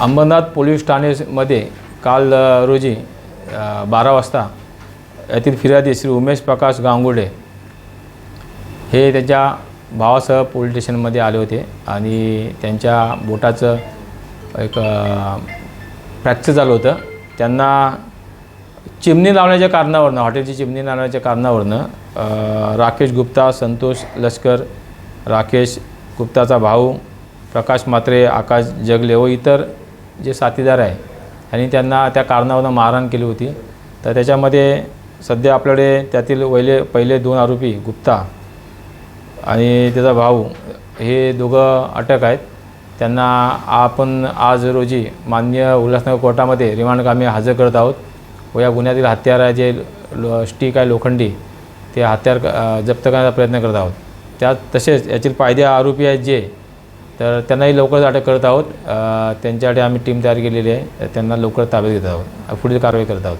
Ambernath police ठाणेमध्ये काल रोजी बारा वाजता येथील फिर्यादी श्री उमेश प्रकाश गांगुडे हे त्यांच्या भावासह पोलीस स्टेशनमध्ये आले होते आणि त्यांच्या बोटाचं एक फ्रॅक्चर झालं होतं. त्यांना चिमणी लावण्याच्या कारणावरनं हॉटेलची चिमणी लावण्याच्या कारणावरनं राकेश गुप्ता संतोष लष्कर राकेश गुप्ताचा भाऊ प्रकाश मात्रे आकाश जगले व इतर जे साथीदार आहे आणि त्यांना त्या कारणावरनं मारहाण केली होती. तर त्याच्यामध्ये सध्या आपल्याकडे त्यातील वहिले पहिले दोन आरोपी गुप्ता आणि त्याचा भाऊ हे दोघं अटक आहेत. त्यांना आपण आज रोजी मान्य उल्हासनगर कोर्टामध्ये रिमांडकामी हजर करत आहोत. व या गुन्ह्यातील हत्यार आहे जे लो स्टिक आहे लोखंडी ते हत्यार जप्त करण्याचा प्रयत्न करत आहोत. त्यात तसेच यातील पायदे आरोपी आहेत जे तर त्यांनाही लवकरच अटक करत आहोत. त्यांच्यासाठी आम्ही टीम तयार केलेली आहे. त्यांना लवकर ताब्यात घेत आहोत. पुढील कारवाई करत आहोत.